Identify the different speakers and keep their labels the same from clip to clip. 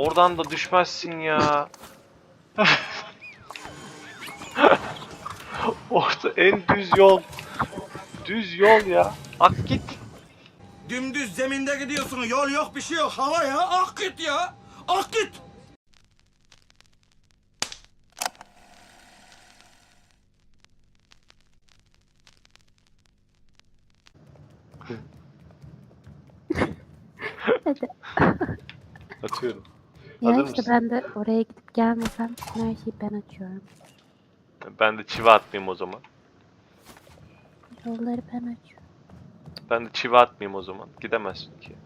Speaker 1: Oradan da düşmezsin ya. Orta en düz yol. Düz yol ya. Ak git.
Speaker 2: Dümdüz zeminde gidiyorsun. Yol yok bir şey yok. Hava ya. Ak git ya. Ak git.
Speaker 3: Hadi.
Speaker 1: Atıyorum.
Speaker 3: Ya
Speaker 1: Hazır
Speaker 3: işte
Speaker 1: mısın?
Speaker 3: ben de oraya gidip gelmesem her şeyi ben açıyorum.
Speaker 1: Ben de çivi atmayayım o zaman.
Speaker 3: Yolları ben açıyorum.
Speaker 1: Ben de çivi atmayayım o zaman. Gidemezsin ki.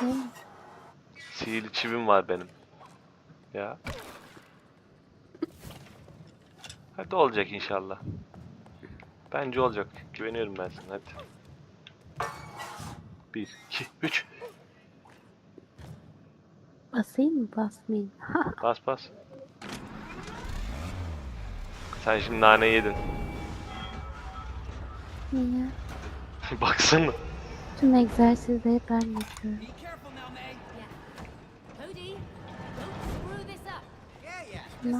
Speaker 3: Değil mi?
Speaker 1: Sihirli çivim var benim. Ya. Hadi olacak inşallah. Bence olacak. Güveniyorum ben sana hadi. 1, 2, 3.
Speaker 3: Basayım mı basmayayım?
Speaker 1: Bas bas. Sen şimdi nane yedin.
Speaker 3: Niye?
Speaker 1: Baksana.
Speaker 3: Tüm egzersizleri ben yapıyorum. Ne.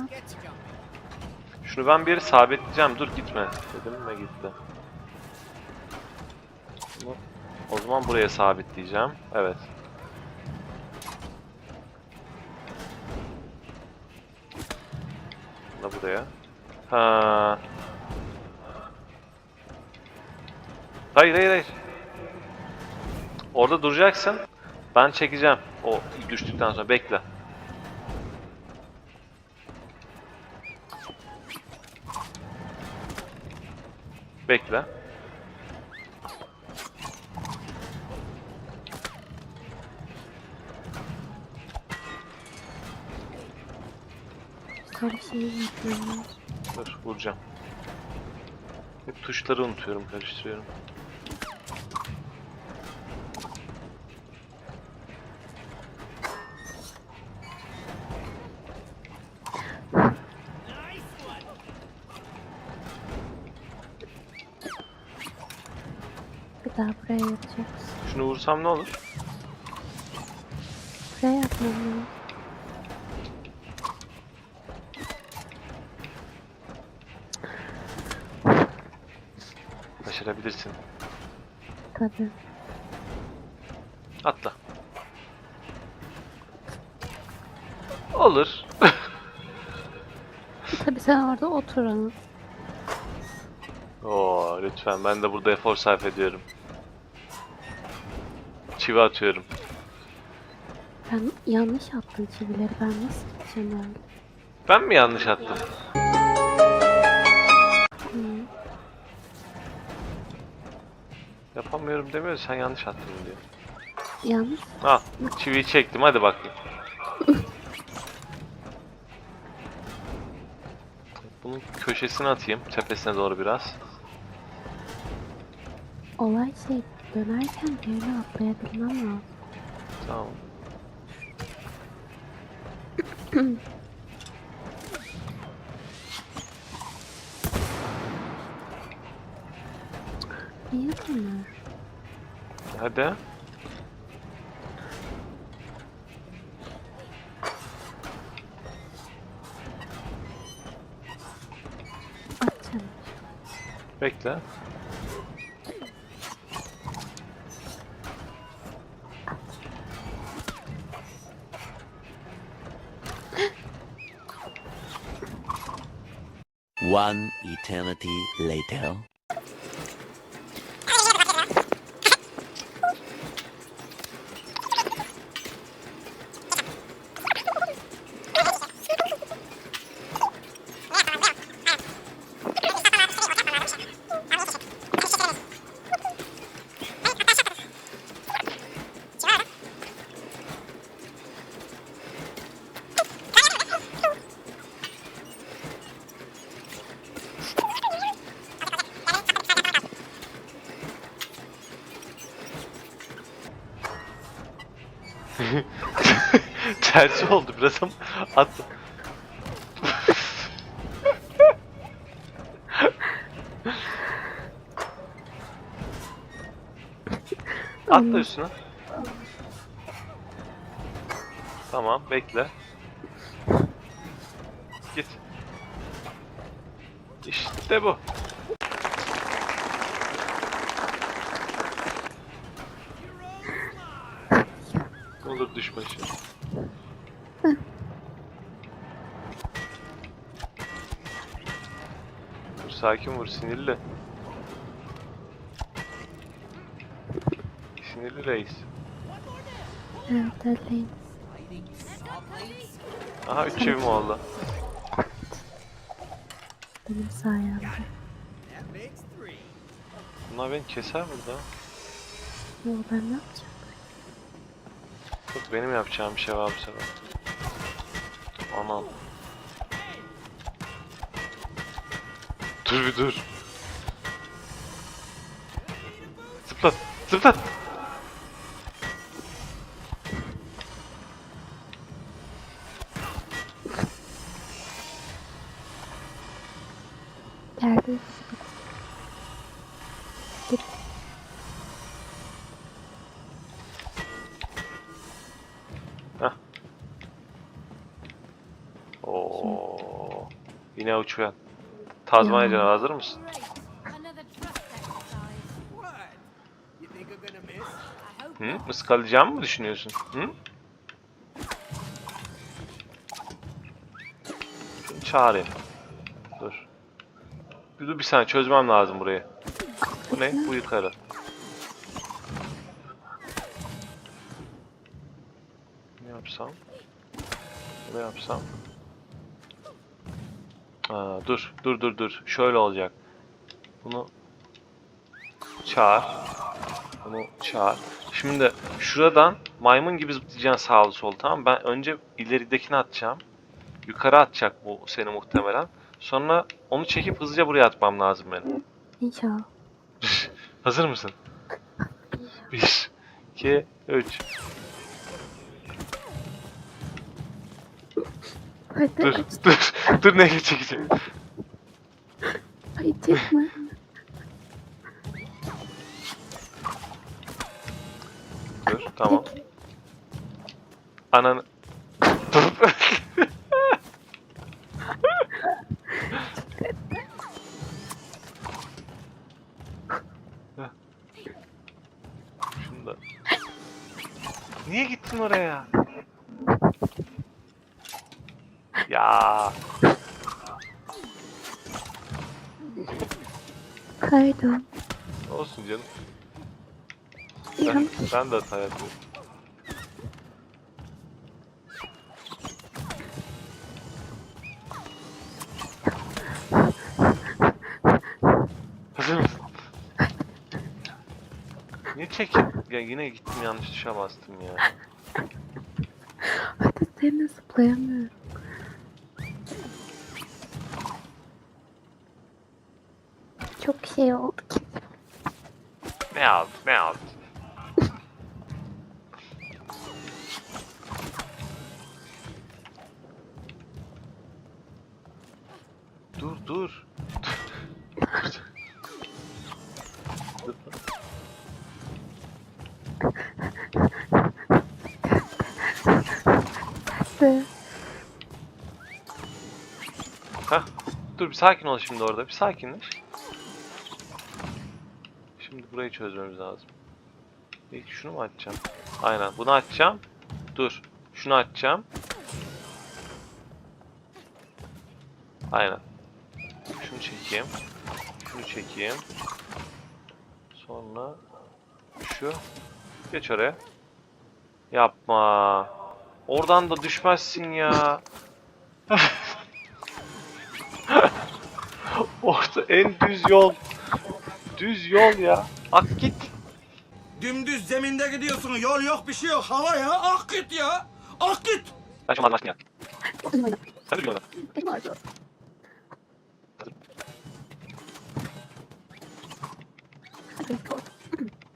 Speaker 1: Şunu ben bir yere sabitleyeceğim. Dur gitme. Dedim ve gitti. Bunu- O zaman buraya sabitleyeceğim. Evet. Da buraya. Ha. Hayır hayır hayır. Orada duracaksın. Ben çekeceğim. O düştükten sonra bekle. Bekle.
Speaker 3: Yapıyorum.
Speaker 1: Dur vuracağım. Hep tuşları unutuyorum, karıştırıyorum.
Speaker 3: Bir daha buraya yapacağız.
Speaker 1: Şunu vursam ne olur?
Speaker 3: Buraya yapmam lazım.
Speaker 1: Başarabilirsin.
Speaker 3: Tabii.
Speaker 1: Atla. Olur.
Speaker 3: Tabii sen orada otur ama.
Speaker 1: Oo lütfen ben de burada efor sarf ediyorum. Çivi atıyorum.
Speaker 3: Ben yanlış attım çivileri. Ben nasıl gideceğim öyle?
Speaker 1: Ben mi yanlış attım? Yapamıyorum demiyor sen yanlış attın diyor.
Speaker 3: Yanlış.
Speaker 1: Al çiviyi çektim hadi bakayım. Bunun köşesine atayım tepesine doğru biraz.
Speaker 3: Olay şey dönerken yerine atlayabilmem lazım.
Speaker 1: Tamam.
Speaker 3: Niye bunlar?
Speaker 1: Hadi. Bekle.
Speaker 4: One eternity later.
Speaker 1: Tersi oldu biraz ama attım. Atla üstüne. Tamam bekle. Git. İşte bu. Ne olur düşme şimdi. Dur sakin vur sinirli. Sinirli reis.
Speaker 3: Evet öyleyim.
Speaker 1: Aha 3 çevim oldu.
Speaker 3: Benim sayemde.
Speaker 1: Bunlar beni keser burada.
Speaker 3: Yo ben ne yapacağım?
Speaker 1: Yok benim yapacağım bir şey var bu sefer. Anam. Dur bir dur. Zıplat. Zıplat.
Speaker 3: Geldi. Git.
Speaker 1: Oo. Yine uçuyan. Tazmanya
Speaker 3: Ya.
Speaker 1: canavarı hazır mısın? Hı? Iskalayacağımı mı düşünüyorsun? Hı? Şunu çağırayım. Dur. Dur bir saniye çözmem lazım burayı. Bu ne? Bu yukarı. Ne yapsam? Ne yapsam? Dur, dur, dur, dur. Şöyle olacak. Bunu çağır. Bunu çağır. Şimdi şuradan maymun gibi zıplayacaksın sağlı sol tamam mı? Ben önce ileridekini atacağım. Yukarı atacak bu seni muhtemelen. Sonra onu çekip hızlıca buraya atmam lazım benim.
Speaker 3: İnşallah.
Speaker 1: Hazır mısın? 1, 2, 3.
Speaker 3: Hadi
Speaker 1: Dur,
Speaker 3: aç.
Speaker 1: dur, dur ne çekeceğim.
Speaker 3: Çekme.
Speaker 1: Dur, tamam. Ananı... Dur. Heh. Şunu da... Niye gittin oraya? Ya
Speaker 3: Pardon.
Speaker 1: olsun canım. Ben, ben de hata yapıyorum. Hazır mısın? Niye çekin? Ya yine gittim yanlış tuşa bastım ya.
Speaker 3: Hadi seninle zıplayamıyorum. Şey oldu ki.
Speaker 1: Ne aldı? Ne aldı? dur dur. Hah. Dur bir sakin ol şimdi orada. Bir sakinleş. Burayı çözmemiz lazım. İlk şunu mu açacağım? Aynen. Bunu açacağım. Dur. Şunu açacağım. Aynen. Şunu çekeyim. Şunu çekeyim. Sonra şu. Geç oraya. Yapma. Oradan da düşmezsin ya. Orta en düz yol. Düz yol ya. Ak git.
Speaker 2: Dümdüz zeminde gidiyorsun. Yol yok bir şey yok. Hava ya. Ak git ya. Ak git.
Speaker 1: Ben şu an ya.
Speaker 3: Benim oyna.
Speaker 1: Sen de bir oyna.
Speaker 3: Benim koy.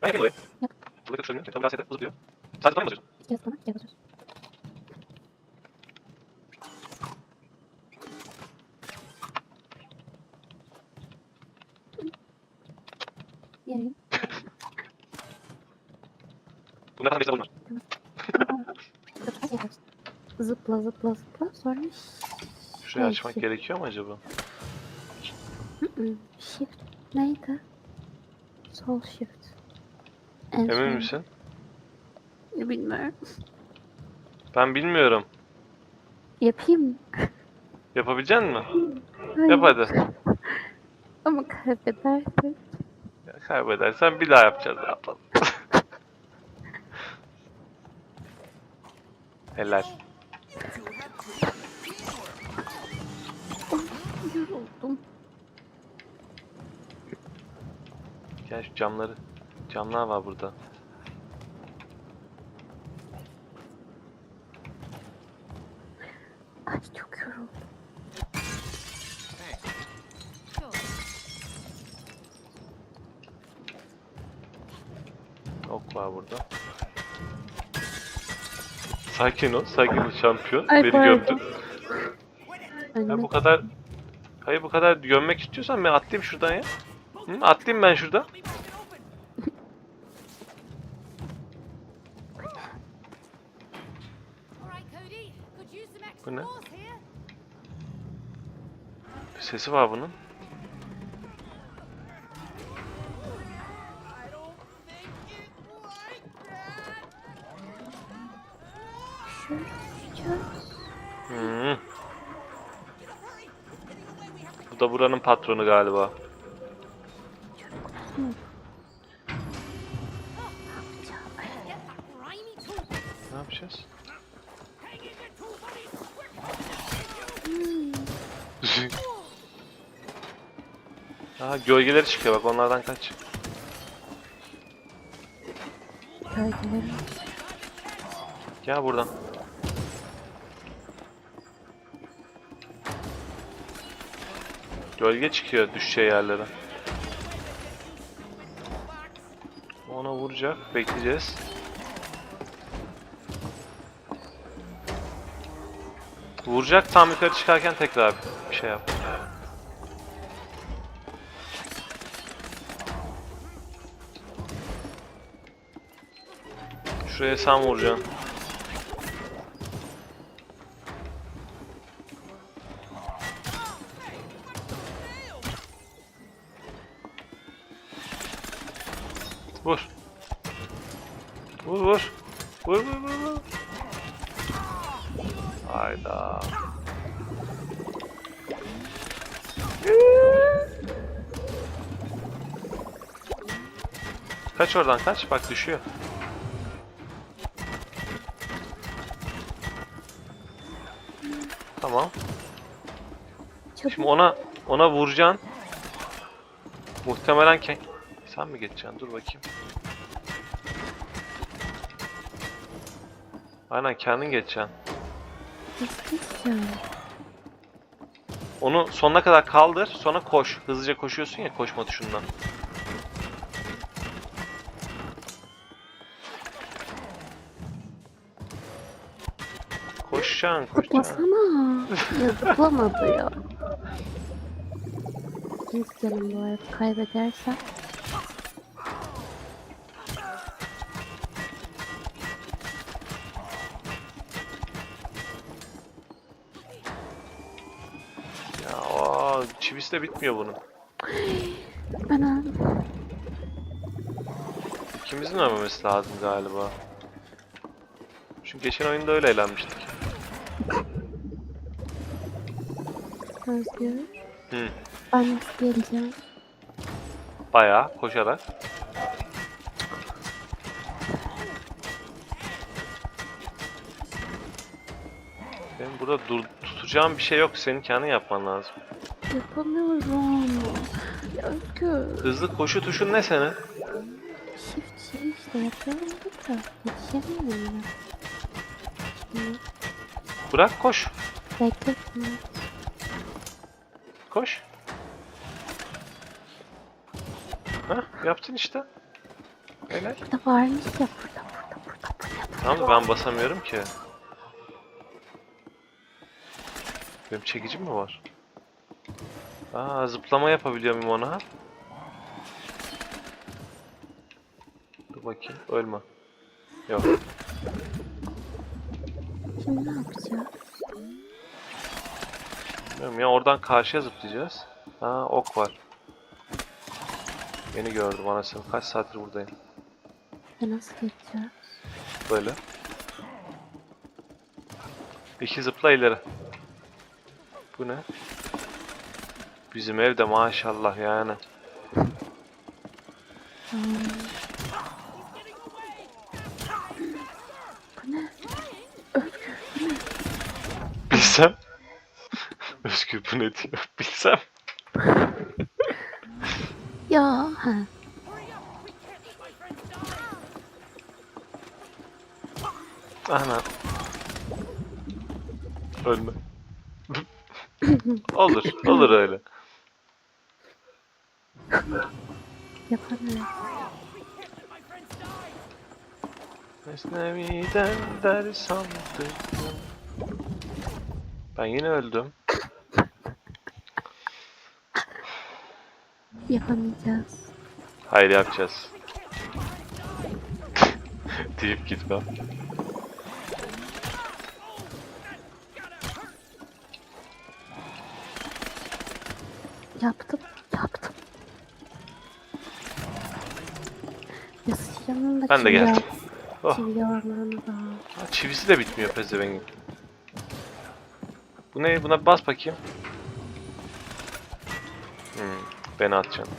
Speaker 1: Ben yapayım orayı.
Speaker 3: Yap.
Speaker 1: Burada kuşlarını Tamam biraz yeter. Uzatıyor. Sadece tamam mı basıyorsun?
Speaker 3: Gel sana gel otur.
Speaker 1: Bunlar sana beşte bunlar.
Speaker 3: Zıpla zıpla zıpla sonra
Speaker 1: Şurayı
Speaker 3: şey,
Speaker 1: açmak gerekiyor mu acaba?
Speaker 3: Shift neydi? Sol shift. En
Speaker 1: Emin
Speaker 3: son-
Speaker 1: misin?
Speaker 3: Bilmiyorum.
Speaker 1: Ben bilmiyorum.
Speaker 3: Yapayım mı?
Speaker 1: Yapabilecek misin?
Speaker 3: Hayır.
Speaker 1: Yap hadi.
Speaker 3: Ama kaybedersek.
Speaker 1: Ya kaybedersen bir daha yapacağız. Yapalım? Helal.
Speaker 3: Yoruldum.
Speaker 1: Gel şu camları. Camlar var burada.
Speaker 3: Ay çok yoruldum.
Speaker 1: Ok var burada. Sakin ol, sakin ol şampiyon.
Speaker 3: Ay,
Speaker 1: Beni
Speaker 3: pardon.
Speaker 1: gömdün. Ya bu kadar... Hayır bu kadar gömmek istiyorsan ben atlayayım şuradan ya. Hı? Atlayayım ben şuradan. Bu ne?
Speaker 5: here.
Speaker 1: Sesi var bunun. Hmm. Bu da buranın patronu galiba. Ne yapacağız? Aha gölgeleri çıkıyor bak onlardan kaç.
Speaker 3: Gölgelerim.
Speaker 1: Gel buradan. Gölge çıkıyor düşeceği yerlere. Ona vuracak. Bekleyeceğiz. Vuracak tam yukarı çıkarken tekrar bir şey yap. Şuraya sen vuracaksın. Kaç oradan kaç. Bak düşüyor. Tamam.
Speaker 3: Çabuk.
Speaker 1: Şimdi ona ona vuracaksın. Muhtemelen ke- sen mi geçeceksin? Dur bakayım. Aynen kendin geçeceksin. Onu sonuna kadar kaldır, sonra koş. Hızlıca koşuyorsun ya koşma tuşundan. Koşacaksın, koşacaksın.
Speaker 3: Zıplasana. ya zıplamadı ya. İkinci canım bu arada kaybedersem.
Speaker 1: Ya aa, çivisi de bitmiyor bunun.
Speaker 3: Ben aldım.
Speaker 1: İkimizin ölmemesi lazım galiba. Çünkü geçen oyunda öyle eğlenmiştik.
Speaker 3: Özgür.
Speaker 1: Hı.
Speaker 3: Ben nasıl geleceğim?
Speaker 1: Bayağı koşarak. Benim burada dur tutacağım bir şey yok. Senin kendin yapman lazım.
Speaker 3: Yapamıyorum. Ya Özgür.
Speaker 1: Hızlı koşu tuşun ne senin?
Speaker 3: Shift şey işte yapıyorum da yetişemiyorum
Speaker 1: Bırak koş.
Speaker 3: bekle şimdi.
Speaker 1: Koş. Hah yaptın işte. Helal.
Speaker 3: Burada varmış ya burada burada burada burada.
Speaker 1: Tamam da ben basamıyorum ki. Benim çekicim mi var? Aa zıplama yapabiliyor muyum ona? Dur bakayım ölme. Yok.
Speaker 3: Şimdi ne yapacağız?
Speaker 1: Bilmiyorum ya oradan karşıya zıplayacağız. Ha ok var. Beni gördüm anasını. Kaç saattir buradayım.
Speaker 3: Ve nasıl geçeceğiz?
Speaker 1: Böyle. İki zıpla ileri. Bu ne? Bizim evde maşallah yani.
Speaker 3: Bu ne?
Speaker 1: Bilsem. Özgür bu ne diyor? Bilsem.
Speaker 3: Ya ha.
Speaker 1: Ana. Ölme. olur, olur öyle.
Speaker 3: Yapamıyorum.
Speaker 1: Mesnevi'den ders aldım. Ben yine öldüm.
Speaker 3: Yapamayacağız.
Speaker 1: Hayır yapacağız. Deyip gitmem.
Speaker 3: Yaptım. Yaptım. Ya sıçramın da
Speaker 1: Ben de geldim. Oh.
Speaker 3: Çivi yavrlarını da.
Speaker 1: Ha, çivisi de bitmiyor pezevengin. Bu ne? Buna bas bakayım. Beni atacaksın.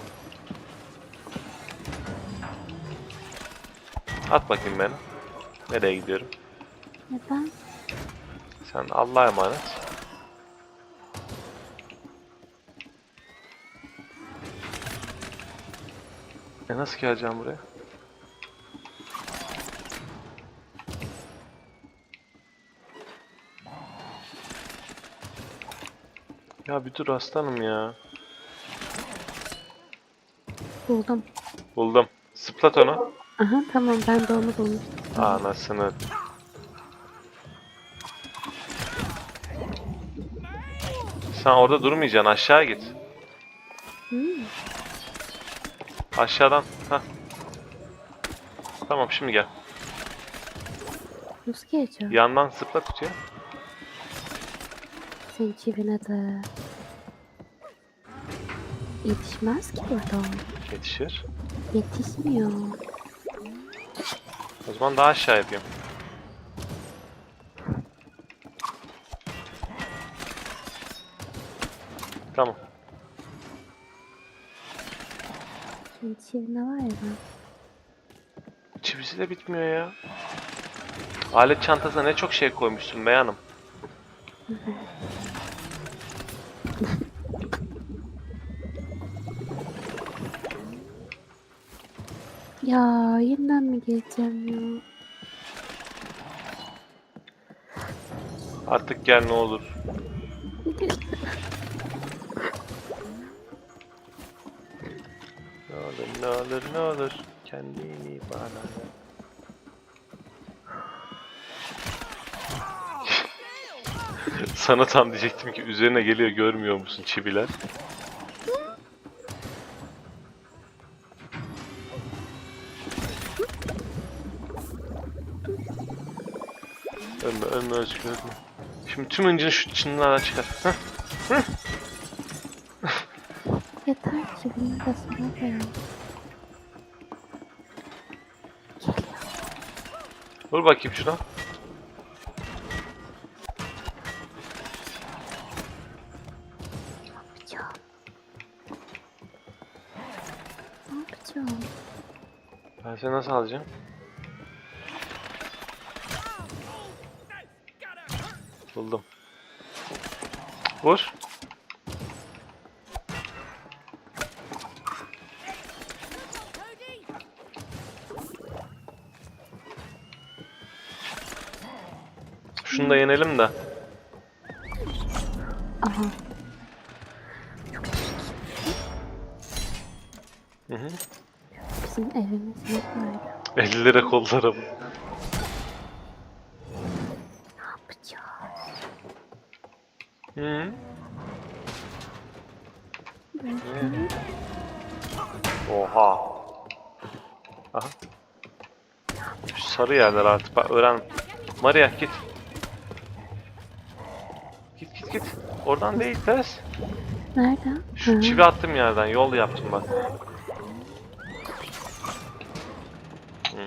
Speaker 1: At bakayım beni. Nereye gidiyorum?
Speaker 3: Neden?
Speaker 1: Sen Allah'a emanet. E nasıl geleceğim buraya? Ya bir dur aslanım ya.
Speaker 3: Buldum.
Speaker 1: Buldum. Sıplat onu.
Speaker 3: Aha tamam ben de onu bulmuştum.
Speaker 1: Anasını. Sen orada durmayacaksın. Aşağı git.
Speaker 3: Hmm.
Speaker 1: Aşağıdan. Heh. Tamam şimdi gel.
Speaker 3: Nasıl geçiyor?
Speaker 1: Yandan zıpla tutuyor.
Speaker 3: Senin çivine de. Yetişmez ki burada.
Speaker 1: Yetişir.
Speaker 3: Yetişmiyor.
Speaker 1: O zaman daha aşağı yapayım. Tamam.
Speaker 3: Çivine var ya ben.
Speaker 1: Çivisi de bitmiyor ya. Alet çantasına ne çok şey koymuşsun be hanım.
Speaker 3: Ya yeniden mi geleceğim ya?
Speaker 1: Artık gel ne olur. Ne olur ne olur ne olur. Kendini bana. Sana tam diyecektim ki üzerine geliyor görmüyor musun çiviler? Ölme ölme Özgür ölme. Şimdi tüm incini şu çınlardan çıkar. Heh.
Speaker 3: Yeter çivine de sana da ya. Geliyor.
Speaker 1: Vur bakayım şuna.
Speaker 3: Yapacağım? Ne yapacağım?
Speaker 1: Ben seni nasıl alacağım? Buldum. Vur. Şunu da yenelim de.
Speaker 3: Aha.
Speaker 1: Hı hı.
Speaker 3: Bizim evimiz yok böyle.
Speaker 1: 50 lira kollara bu. Hı -hı. Oha. Aha. Şu sarı yerler artık bak öğren. Maria git. Git git git. Oradan değil ters.
Speaker 3: Nereden?
Speaker 1: Şu
Speaker 3: Ha.
Speaker 1: çivi attım yerden. Yol yaptım bak. Hmm.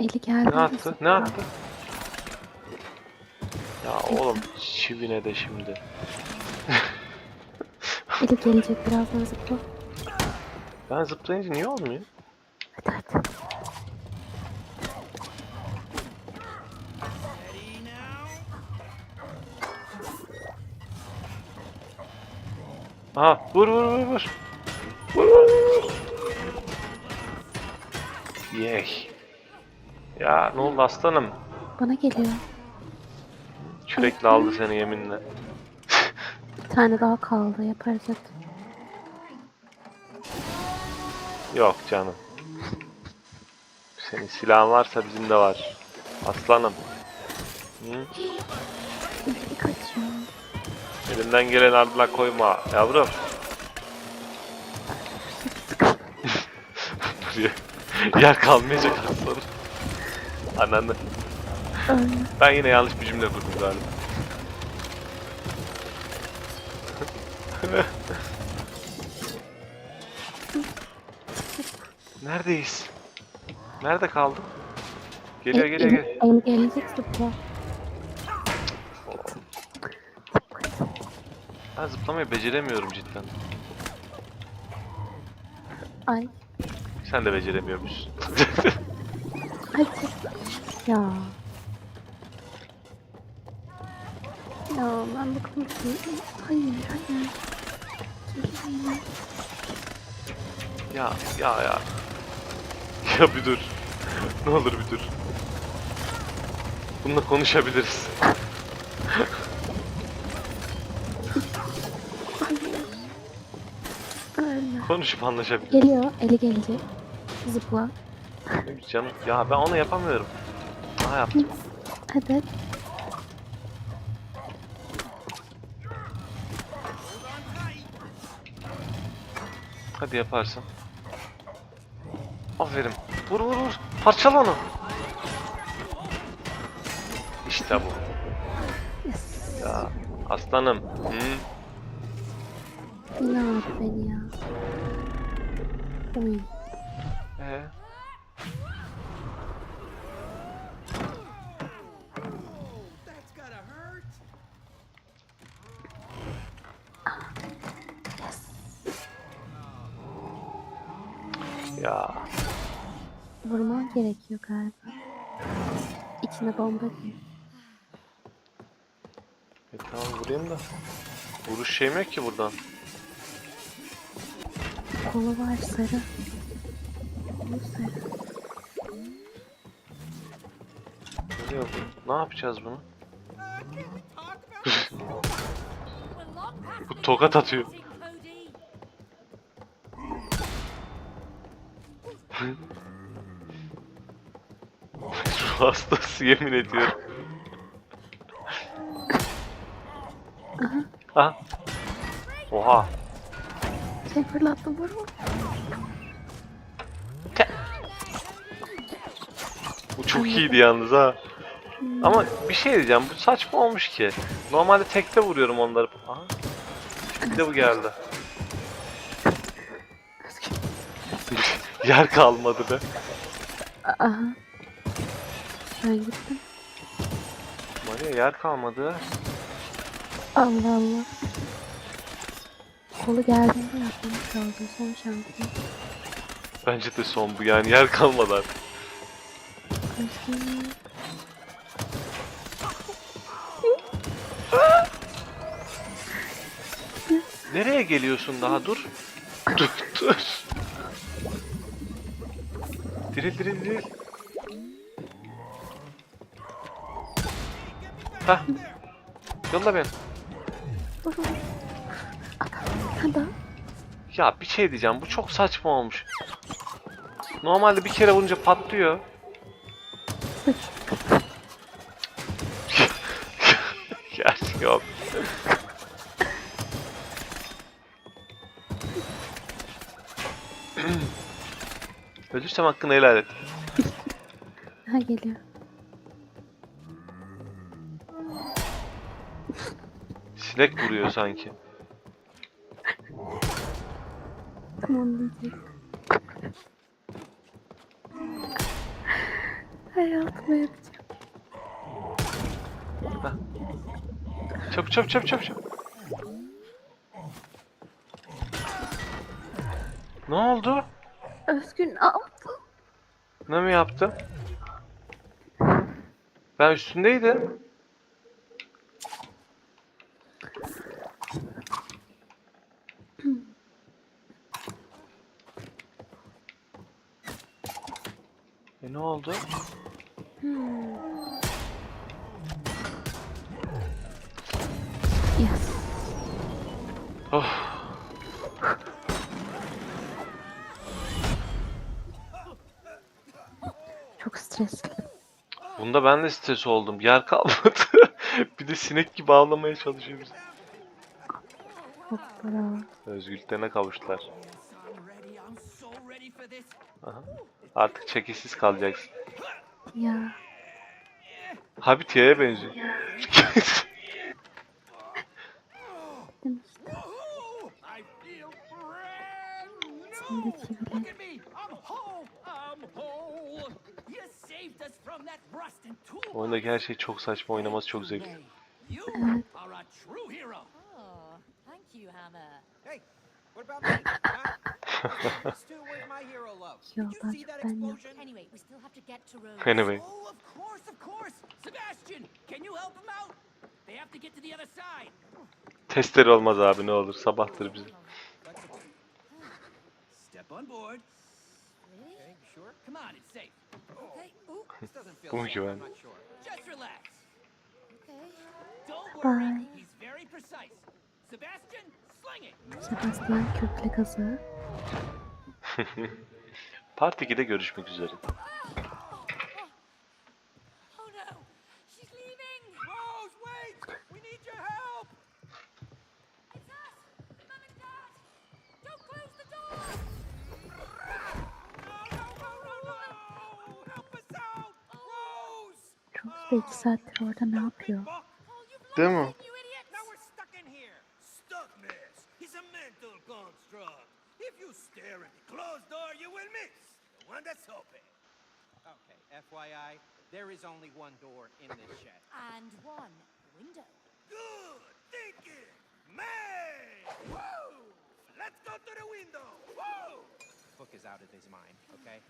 Speaker 3: Eli geldi.
Speaker 1: Ne attı? Ne attı? Ya oğlum çivine de şimdi.
Speaker 3: Eli gelecek birazdan zıpla.
Speaker 1: Ben zıplayınca niye olmuyor?
Speaker 3: Hadi hadi.
Speaker 1: Aha vur vur vur vur. Vur vur vur. Yey. Ya ne oldu aslanım?
Speaker 3: Bana geliyor.
Speaker 1: Kürekle aldı seni yeminle.
Speaker 3: Bir tane daha kaldı. Yaparız hadi.
Speaker 1: Yok canım. Senin silahın varsa bizim de var. Aslanım. Hı?
Speaker 3: Kaçıyor.
Speaker 1: Elimden gelen ardına koyma yavrum. Buraya yer kalmayacak aslanım. Ananı. Ben yine yanlış bir cümle kurdum galiba. Neredeyiz? Nerede kaldım? Geliyor
Speaker 3: El-
Speaker 1: geliyor
Speaker 3: eli-
Speaker 1: geliyor.
Speaker 3: El gelecek zıpla.
Speaker 1: Ben zıplamayı beceremiyorum cidden.
Speaker 3: Ay.
Speaker 1: Sen de beceremiyormuşsun.
Speaker 3: Ya. Ya Hayır hayır.
Speaker 1: Ya ya ya. Ya bir dur. Ne olur bir dur. Bununla konuşabiliriz. Konuşup anlaşabiliriz.
Speaker 3: Geliyor. Eli gelecek. Zıpla.
Speaker 1: Canım ya ben onu yapamıyorum. Aha yaptım.
Speaker 3: Hadi.
Speaker 1: Hadi yaparsın. Aferin. Vur vur vur. Parçala onu. İşte bu. Ya aslanım. Hı?
Speaker 3: Aldı beni ya. Oy. Vurman gerekiyor galiba. İçine bomba gir.
Speaker 1: e, tamam vurayım da. Vuruş şeyim yok ki buradan.
Speaker 3: Kolu var sarı. Kolu sarı.
Speaker 1: Bu? Ne yapacağız bunu? Bu tokat atıyor. Hastası yemin ediyorum. Aha. Oha.
Speaker 3: Şey fırlattım vur vur.
Speaker 1: Bu çok iyiydi yalnız ha. Ama bir şey diyeceğim. Bu saçma olmuş ki. Normalde tekte vuruyorum onları. Aha. Bir de bu geldi. Yer kalmadı be.
Speaker 3: Aha. Ben gittim.
Speaker 1: Maria yer kalmadı.
Speaker 3: Allah Allah. Kolu geldiğinde yapmamız lazım. Son şansım.
Speaker 1: Bence de son bu yani yer kalmadı artık.
Speaker 3: Kaçtım.
Speaker 1: Nereye geliyorsun daha dur. Dur dur. Diril diril diril. Hah. Yolla.
Speaker 3: Hadi.
Speaker 1: Ya bir şey diyeceğim bu çok saçma olmuş. Normalde bir kere vurunca patlıyor. Gerçi yok. Ölürsem hakkını helal et.
Speaker 3: Ha geliyor.
Speaker 1: Sinek vuruyor sanki.
Speaker 3: Tamam. Hayatıma yapacağım.
Speaker 1: Çap çap çap çap çap. Ne oldu?
Speaker 3: Özgün ne yaptın?
Speaker 1: Ne mi yaptım? Ben üstündeydim. E ne oldu?
Speaker 3: Yes.
Speaker 1: Oh.
Speaker 3: Çok stresli.
Speaker 1: Bunda ben de stres oldum. Yer kalmadı. bir de sinek gibi ağlamaya çalışıyor bizi.
Speaker 3: Hoppala.
Speaker 1: Özgürlüklerine kavuştular.
Speaker 6: I'm
Speaker 1: Artık çekişsiz kalacaksın.
Speaker 3: Ya.
Speaker 1: Habitiye'ye benziyor.
Speaker 6: Tool.
Speaker 1: Oyundaki her şey çok saçma oynaması çok zevkli.
Speaker 6: You
Speaker 3: ben yok.
Speaker 5: Anyway, we still have to get to Rose.
Speaker 1: Anyway.
Speaker 6: Of course, of course. Sebastian, can you help him out? They have to get to the other side.
Speaker 1: Testleri olmaz abi ne olur sabahtır bizi.
Speaker 6: Step on board.
Speaker 5: Really?
Speaker 7: Okay, you sure?
Speaker 6: Come on, it's safe.
Speaker 5: Okay. Ooh,
Speaker 7: This doesn't feel
Speaker 1: Bu mu güven?
Speaker 3: Bye.
Speaker 6: He's very precise. Sebastian.
Speaker 3: Sebastian kökle gazı.
Speaker 1: Part 2'de görüşmek üzere.
Speaker 5: Oh no, she's leaving.
Speaker 7: Rose, wait! We need
Speaker 5: the
Speaker 2: one that's.
Speaker 7: Okay, FYI, there is only one door in this shed.
Speaker 5: And one window.
Speaker 2: Good thinking, man. Woo! Let's go to the window. Woo!
Speaker 7: Book is out of his mind, okay?